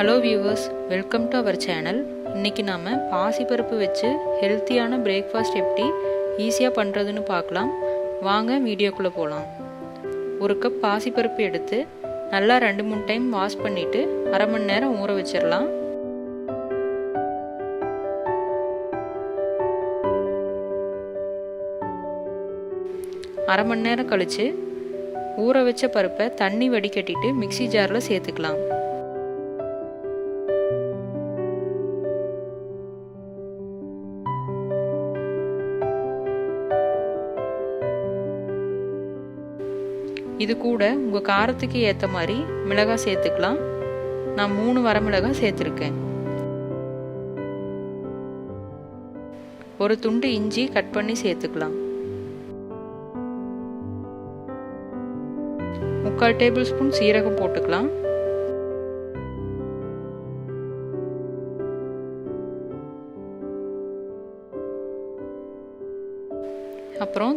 Hello viewers welcome to our channel இன்றைக்கி நாம் பாசிப்பருப்பு வச்சு ஹெல்த்தியான பிரேக்ஃபாஸ்ட் எப்படி ஈஸியாக பண்ணுறதுன்னு பார்க்கலாம். வாங்க வீடியோக்குள்ளே போகலாம் ஒரு கப் பாசிப்பருப்பு எடுத்து நல்லா ரெண்டு மூணு டைம் வாஷ் பண்ணிவிட்டு அரை மணி நேரம் ஊற வச்சிடலாம் அரை மணி நேரம் கழித்து ஊற வச்ச பருப்பை தண்ணி வடிகட்டிட்டு மிக்சி ஜாரில் சேர்த்துக்கலாம். இது கூட உங்கள் காரத்துக்கு ஏற்ற மாதிரி மிளகாய் சேர்த்துக்கலாம். நான் மூணு வரமிளகாய் சேர்த்துருக்கேன். ஒரு துண்டு இஞ்சி கட் பண்ணி சேர்த்துக்கலாம். முக்கால் டேபிள் ஸ்பூன் சீரகம் போட்டுக்கலாம்.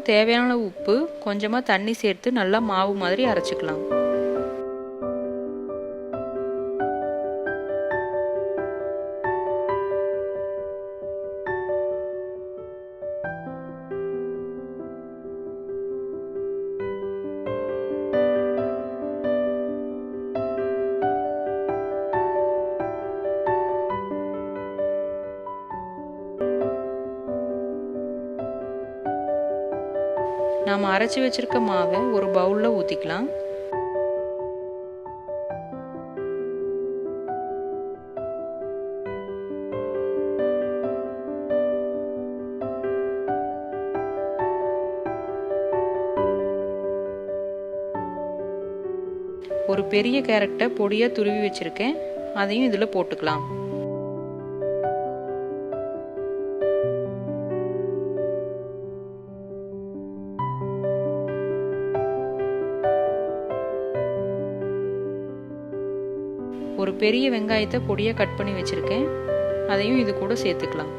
தேவையான உப்பு கொஞ்சமாக தண்ணி சேர்த்து நல்லா மாவு மாதிரி அரைச்சிக்கலாம். நாம் அரைச்சி வச்சிருக்க மாவை ஒரு பவுலில் ஊற்றிக்கலாம் ஒரு பெரிய கேரட்டை பொடியாக துருவி வச்சுருக்கேன். அதையும் இதில் போட்டுக்கலாம். பெரிய வெங்காயத்தை பொடியாக கட் பண்ணி வச்சுருக்கேன். அதையும் இது கூட சேர்த்துக்கலாம்.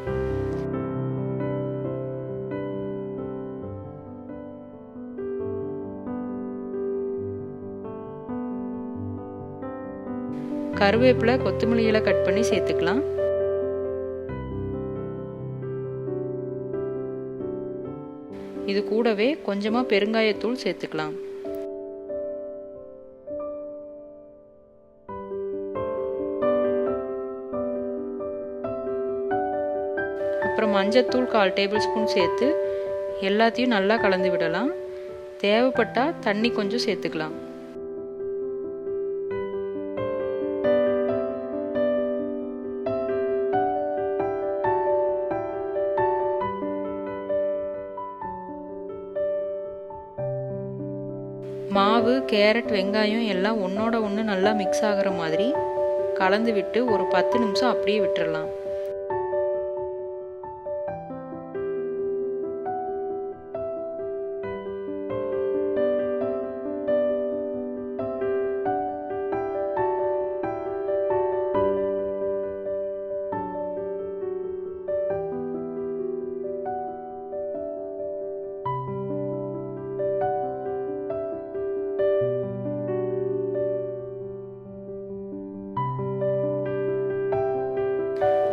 கருவேப்பிலை கொத்தமல்லி இலை கட் பண்ணி சேர்த்துக்கலாம். இது கூடவே கொஞ்சமாக பெருங்காயத்தூள் சேர்த்துக்கலாம். அப்புறம் மஞ்சத்தூள் கால் டேபிள் ஸ்பூன் சேர்த்து எல்லாத்தையும் நல்லா கலந்து விடலாம். தேவைப்பட்டால் தண்ணி கொஞ்சம் சேர்த்துக்கலாம். மாவு கேரட் வெங்காயம் எல்லாம் ஒன்றோட ஒன்று நல்லா மிக்ஸ் ஆகிற மாதிரி கலந்து விட்டு ஒரு பத்து நிமிஷம் அப்படியே விட்டுறலாம்.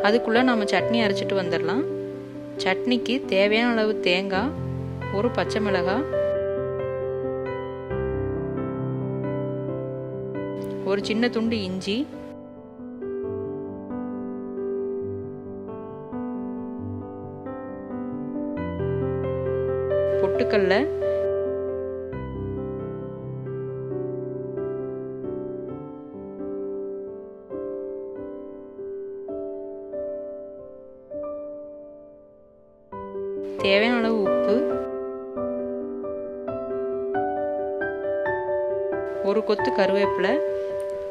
அதுக்குள்ளே நம்ம சட்னி அரைச்சிட்டு வந்துடலாம். சட்னிக்கு தேவையான அளவு தேங்காய் ஒரு பச்சை மிளகாய் ஒரு சின்ன துண்டு இஞ்சி பொட்டுக்கல்ல தேவையான அளவு உப்பு. ஒரு கொத்து கருவேப்பிலை.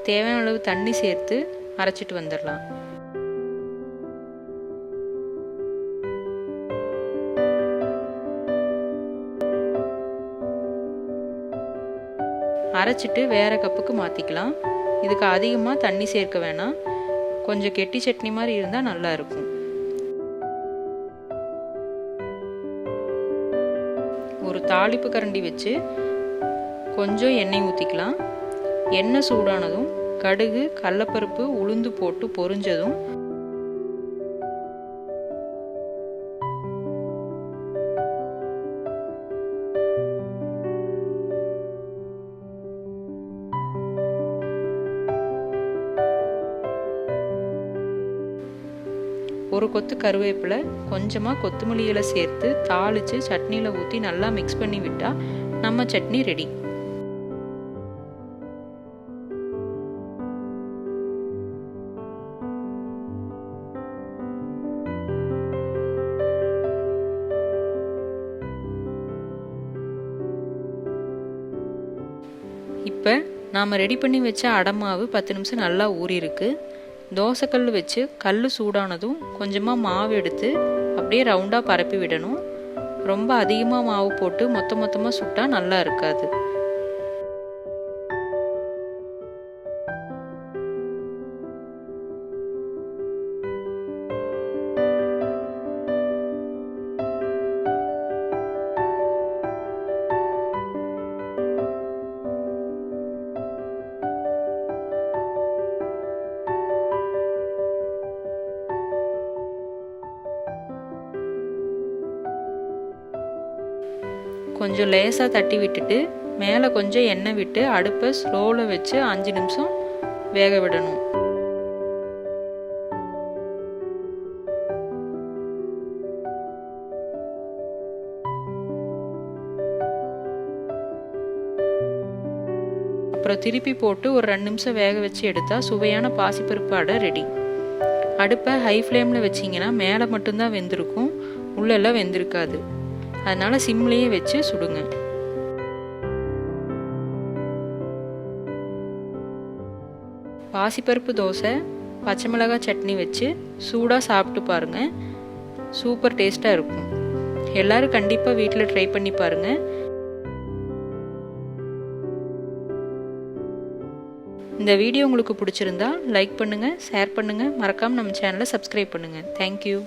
தேவையான அளவு தண்ணி சேர்த்து அரைச்சிட்டு வந்துடலாம். அரைச்சிட்டு வேற கப்புக்கு மாற்றிக்கலாம் இதுக்கு அதிகமாக தண்ணி சேர்க்க வேணாம். கொஞ்சம் கெட்டி சட்னி மாதிரி இருந்தால் நல்லா ஒரு தாளிப்பு கரண்டி வச்சு கொஞ்சம் எண்ணெய் ஊற்றிக்கலாம் எண்ணெய் சூடானதும் கடுகு கடலப்பருப்பு உளுந்து போட்டு பொரிஞ்சதும் ஒரு கொத்து கருவேப்பிலை கொஞ்சமாக கொத்தமல்லி இலை சேர்த்து தாளித்து சட்னியில் ஊற்றி நல்லா மிக்ஸ் பண்ணி விட்டால் நம்ம சட்னி ரெடி இப்போ நாம் ரெடி பண்ணி வச்ச அடமாவு பத்து நிமிஷம் நல்லா ஊறியிருக்கு தோசைக்கல் வச்சு கல் சூடானதும் கொஞ்சமாக மாவு எடுத்து அப்படியே ரவுண்டாக பரப்பி விடணும் ரொம்ப அதிகமாக மாவு போட்டு மொத்த மொத்தமாக சுட்டால் நல்லா இருக்காது. கொஞ்சம் லேசாக தட்டி விட்டுட்டு மேலே கொஞ்சம் எண்ணெய் விட்டு அடுப்பை ஸ்லோவில் வச்சு அஞ்சு நிமிஷம் வேக விடணும். அப்புறம் திருப்பி போட்டு ஒரு ரெண்டு நிமிஷம் வேக வச்சு எடுத்தால் சுவையான பாசிப்பருப்பு அடை ரெடி அடுப்பை ஹை ஃப்ளேமில் வச்சிங்கன்னா மேலே மட்டும்தான் வெந்திருக்கும் உள்ளெல்லாம் வெந்திருக்காது. அதனால் சிம்லேயே வச்சு சுடுங்க. பாசிப்பருப்பு தோசை பச்சை மிளகாய் சட்னி வச்சு சூடாக சாப்பிட்டு பாருங்கள் சூப்பர் டேஸ்ட்டாக இருக்கும். எல்லோரும் கண்டிப்பாக வீட்டில் ட்ரை பண்ணி பாருங்கள் இந்த வீடியோ உங்களுக்கு பிடிச்சிருந்தா லைக் பண்ணுங்கள் ஷேர் பண்ணுங்கள் மறக்காமல் நம்ம சேனலை சப்ஸ்கிரைப் பண்ணுங்கள் தேங்க்யூ